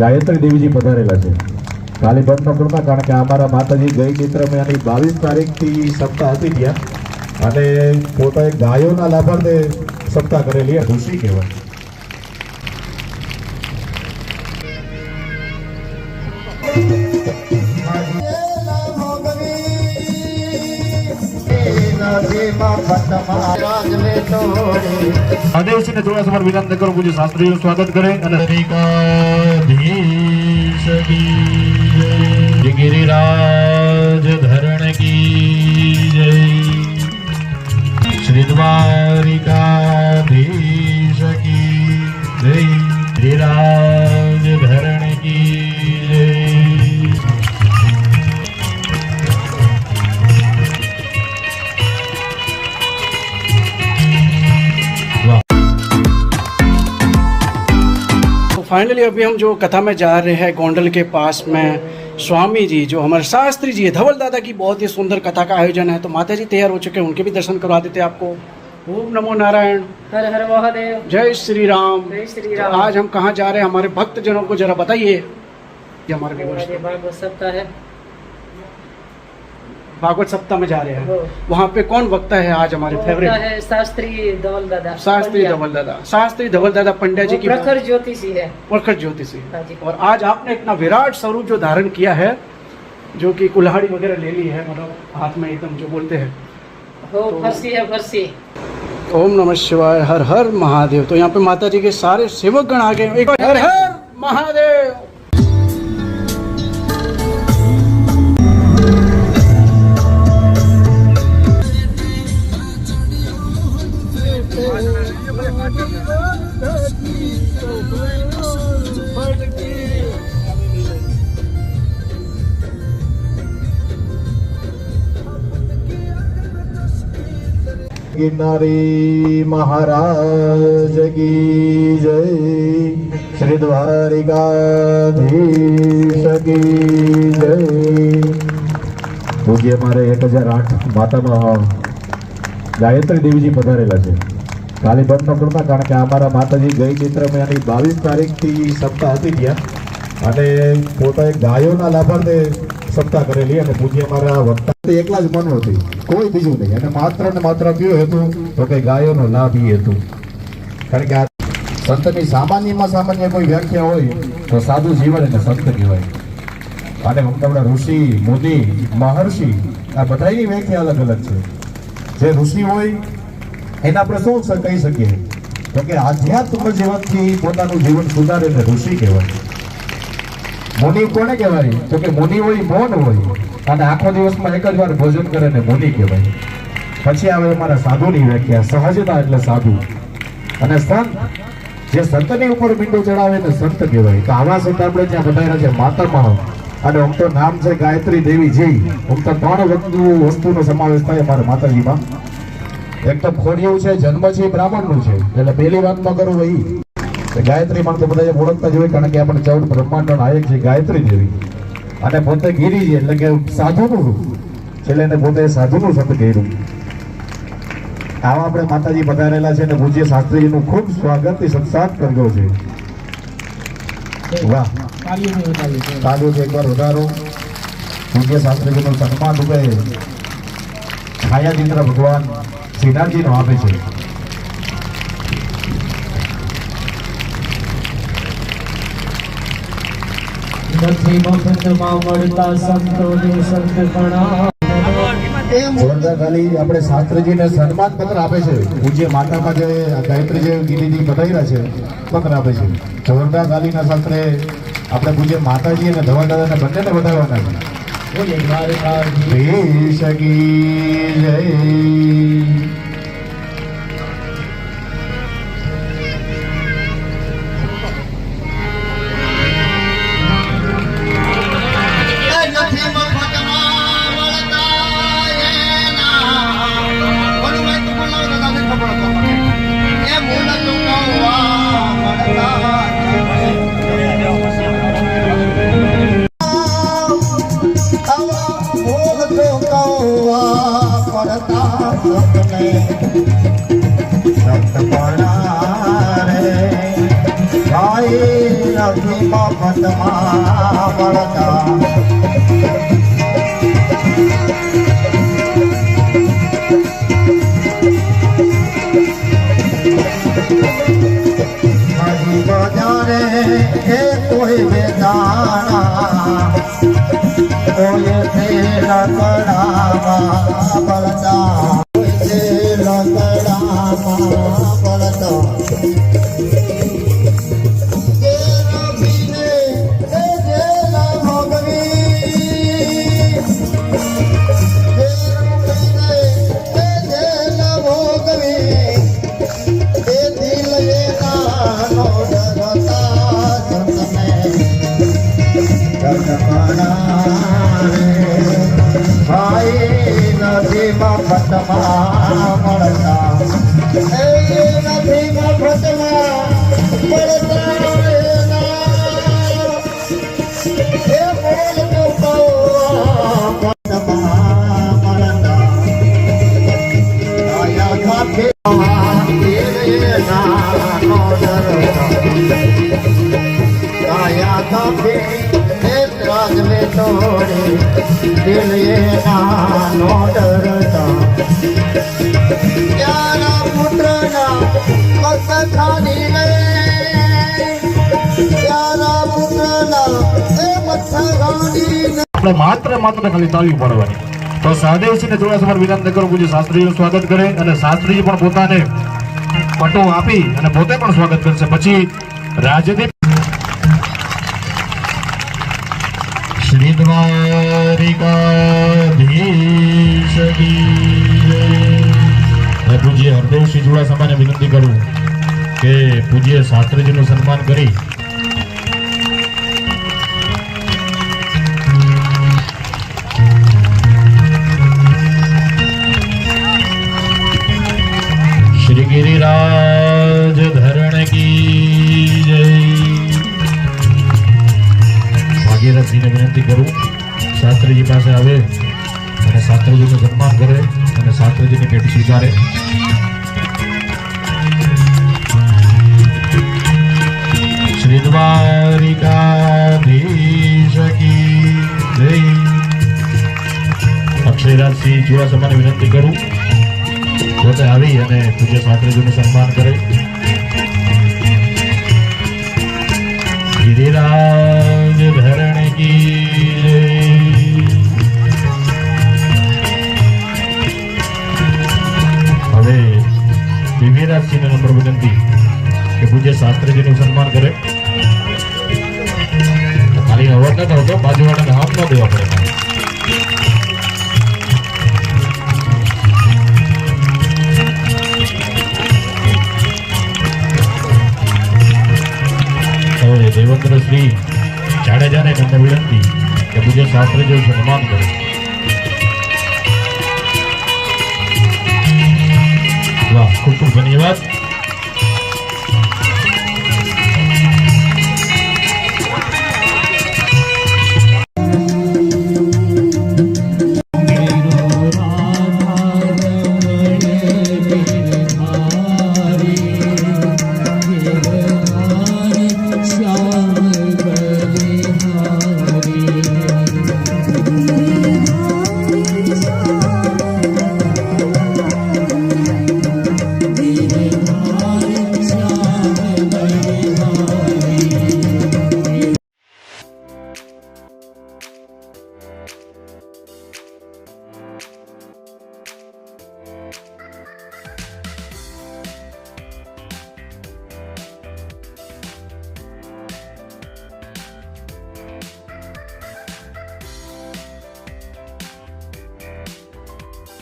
ગાયત્રી દેવીજી પધારેલા છે. ખાલી બંધ ન કારણ કે અમારા માતાજી ગઈ ચૈત્ર મહિનાની બાવીસ તારીખથી સપ્તાહ હતી ત્યાં. અને પોતાએ ગાયોના લાભાર્થે સપ્તાહ કરેલી ઋષિ કહેવાય. આદેશને થોડા સમય વિનંતી કરું પૂજ્ય શાસ્ત્રીનું સ્વાગત કરે અને जय फाइनली अभी हम जो कथा में जा रहे हैं गोंडल के पास में स्वामी जी जो हमारे शास्त्री जी है धवल दादा की बहुत ही सुंदर कथा का आयोजन है तो माता जी तैयार हो चुके हैं उनके भी दर्शन करवा देते हैं आपको। ओम नमो नारायण। हर हर महादेव। जय श्री राम। जय श्री तो राम आज हम कहाँ जा रहे हैं हमारे भक्त जनों को जरा बताइए हमारे viewers हमारे को। भागवत सप्ताह है। भागवत सप्ताह में जा रहे हैं। वहाँ पे कौन वक्ता है आज हमारे फेवरेट है शास्त्री धवल दादा शास्त्री धवल दादा शास्त्री धवल दादा पंड्या जी की प्रखर ज्योतिषी है। प्रखर ज्योतिषी हाँ। और आज आपने इतना विराट स्वरूप जो धारण किया है जो कि कुल्हाड़ी वगैरह ले ली है मतलब हाथ में एकदम जो बोलते हैं। हो तो- फरसी है फरसी। ओम नमः शिवाय हर हर महादेव। तो यहाँ पे माता जी के सारे सेवक गण आ गए हैं। हर हर महादेव। ગિરનારી મહારાજ કી જય શ્રી દ્વારિકાધીશ કી જય પૂજ્ય મારે એક હજાર આઠ માતામાં ગાયત્રી દેવીજી પધારેલા છે. કાલે બંધ ન કારણ કે અમારા માતાજી ગઈ ચૈત્ર મહિનાની બાવીસ તારીખથી સપ્તાહ હતી ગયા અને પોતાએ ગાયોના લાભાર્થે સત્તા કરેલી અને પૂજ્ય મારા વક્તા તે એકલા જ મન હતી કોઈ બીજું નહીં. અને માત્ર ને માત્ર કયો હતું? તો કે ગાયોનો લાભ એ હતું. કારણ કે આ સંતની સામાન્યમાં સામાન્ય કોઈ વ્યાખ્યા હોય, તો સાદું જીવન એને સંત કહેવાય અને તમને ઋષિ, મુનિ, મહર્ષિ, આ બધાની વ્યાખ્યા અલગ અલગ છે. જે ઋષિ હોય, એના આપણે શું કહી શકીએ. તો કે આધ્યાત્મ જીવનથી પોતાનું જીવન સુધારે ઋષિ કહેવાય. મુનિ કોને કહેવાય? તો કે મુનિ હોય, મૌન હોય. અને આખો દિવસમાં એક જ વાર ભોજન કરે ને મુનિ કહેવાય પછી આવે અમારા સાધુની વ્યાખ્યા, સહજતા એટલે સાધુ. અને સંત, જે સંતની ઉપર મીંડો ચડાવે ને સંત કહેવાય. તો આવા સંત આપણે ત્યાં બધા છે માતામાં અને આમ તો નામ છે ગાયત્રી દેવી જી, આમ તો ત્રણ વસ્તુ, વસ્તુનો સમાવેશ થાય અમારા માતાજીમાં. એક તો ખોડિયું છે, જન્મ છે બ્રાહ્મણનું છે. એટલે પહેલી વાત ન કરું કે ગાયત્રી પણ તો બધા ઓળખતા જ હોય, કારણ કે આપણે ચૌદ બ્રહ્માંડનો નાયક છે ગાયત્રી દેવી. અને પોતે ગીરી એટલે કે સાધુનું છેલ્લે એને પોતે સાધુનું સત કર્યું. આવા આપણે માતાજી પધારેલા છે અને પૂજ્ય શાસ્ત્રીજીનું ખૂબ સ્વાગત સત્સાત કર્યો છે. વાહ. એક એકવાર વધારો. પૂજ્ય શાસ્ત્રીજીનું સન્માન રૂપે છાયાચિત્ર ભગવાન શ્રીનાથજીનો આપે છે. નથી મફતમાં મળતા સંતોને સંતપણા જોરદાર તાલી આપણે શાસ્ત્રીજીને સન્માન પત્ર આપે છે. પૂજ્ય માતામાં જે ગાયત્રી જે ગીરીજી છે પત્ર આપે છે. જોરદાર તાલીના શાસ્ત્રે આપણે પૂજ્ય માતાજી અને ધવલ દાદાને બંનેને બતાવવાના છે. દેશ કી જય. ભાઈ નથી મફત પટમાં મળતા કોઈ બેદાણા કોઈ છે લકડામાં બળતા નથી મફતમાં મળતા એ નથી મફતમાં મળતા એ બોલ તો કહો મફતમાં મે તોડે. નાનો ડરતા. આપણે માત્ર માત્ર ખાલી તાળી પાડવાની તો સમય વિનંતી કરું પૂજ્ય શાસ્ત્રીજીનું સ્વાગત કરે અને શાસ્ત્રીજી પણ પોતાને પટો આપી અને પોતે પણ સ્વાગત કરશે. પછી રાજદીપ શ્રી પૂજ્ય હરદેવસિંહ ચુડાસમાને વિનંતી કરું કે પૂજ્ય શાસ્ત્રીજીનું સન્માન કરી પાસે આવે અને શાસ્ત્રીજીનું સન્માન કરે અને શાસ્ત્રીજીની ભેટ સ્વીકારે. શ્રી દ્વારિકાધીશ કી જય અક્ષયરાજસિંહ ચુડાસમાને વિનંતી કરું. પોતે આવી અને પૂજ્ય શાસ્ત્રીજીનું સન્માન કરે. ગિરિરાજ ધરણ કી દિવ્યરાજસિંહને નંબર વિનંતી કે પૂજ્ય શાસ્ત્રીજીનું સન્માન કરે ખાલી અવાજ ન થતો બાજુવાળાને હાથ ન દેવા પડે હવે દેવેન્દ્ર શ્રી જાડેજાને નમ્ર વિનંતી કે પૂજ્ય શાસ્ત્રીજીનું સન્માન કરે ખૂબ ખૂબ ધન્યવાદ